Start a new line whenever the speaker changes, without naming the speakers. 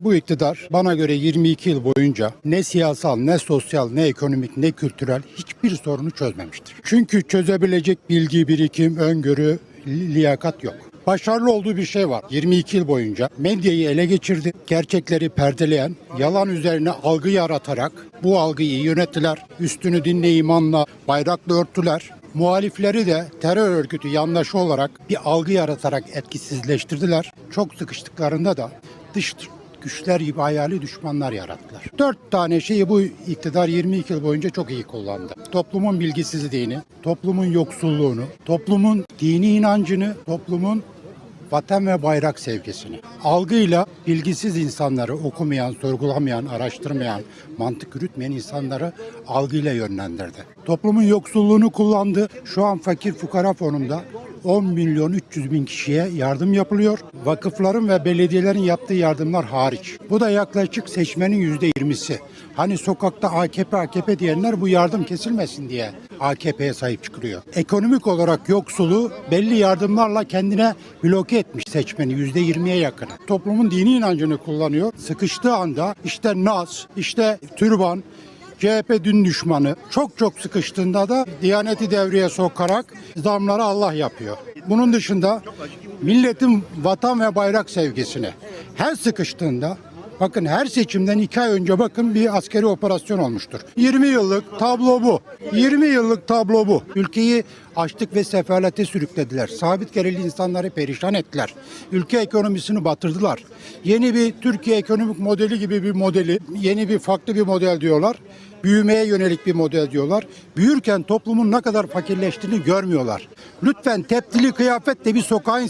Bu iktidar bana göre 22 yıl boyunca ne siyasal, ne sosyal, ne ekonomik, ne kültürel hiçbir sorunu çözmemiştir. Çünkü çözebilecek bilgi, birikim, öngörü, li- liyakat yok. Başarılı olduğu bir şey var. 22 yıl boyunca medyayı ele geçirdi. Gerçekleri perdeleyen, yalan üzerine algı yaratarak bu algıyı yönettiler. Üstünü dinle imanla bayrakla örttüler. Muhalifleri de terör örgütü yandaşı olarak bir algı yaratarak etkisizleştirdiler. Çok sıkıştıklarında da dış güçler gibi hayali düşmanlar yarattılar. Dört tane şeyi bu iktidar 22 yıl boyunca çok iyi kullandı. Toplumun bilgisizliğini, toplumun yoksulluğunu, toplumun dini inancını, toplumun vatan ve bayrak sevgisini. Algıyla bilgisiz insanları, okumayan, sorgulamayan, araştırmayan, mantık yürütmeyen insanları algıyla yönlendirdi. Toplumun yoksulluğunu kullandı. Şu an fakir fukara fonunda 10 milyon 300 bin kişiye yardım yapılıyor. Vakıfların ve belediyelerin yaptığı yardımlar hariç. Bu da yaklaşık seçmenin %20'si. Hani sokakta AKP AKP diyenler bu yardım kesilmesin diye AKP'ye sahip çıkılıyor. Ekonomik olarak yoksulu belli yardımlarla kendine bloke etmiş seçmeni %20'ye yakın. Toplumun dini inancını kullanıyor. Sıkıştığı anda işte Nas, işte türban, CHP dün düşmanı çok çok sıkıştığında da Diyaneti devreye sokarak zamları Allah yapıyor. Bunun dışında milletin vatan ve bayrak sevgisini her sıkıştığında Bakın her seçimden iki ay önce bakın bir askeri operasyon olmuştur. 20 yıllık tablo bu. 20 yıllık tablo bu. Ülkeyi açlık ve sefalete sürüklediler. Sabit gelirli insanları perişan ettiler. Ülke ekonomisini batırdılar. Yeni bir Türkiye ekonomik modeli gibi bir modeli, yeni bir farklı bir model diyorlar. Büyümeye yönelik bir model diyorlar. Büyürken toplumun ne kadar fakirleştiğini görmüyorlar. Lütfen tepdili kıyafetle bir sokağa.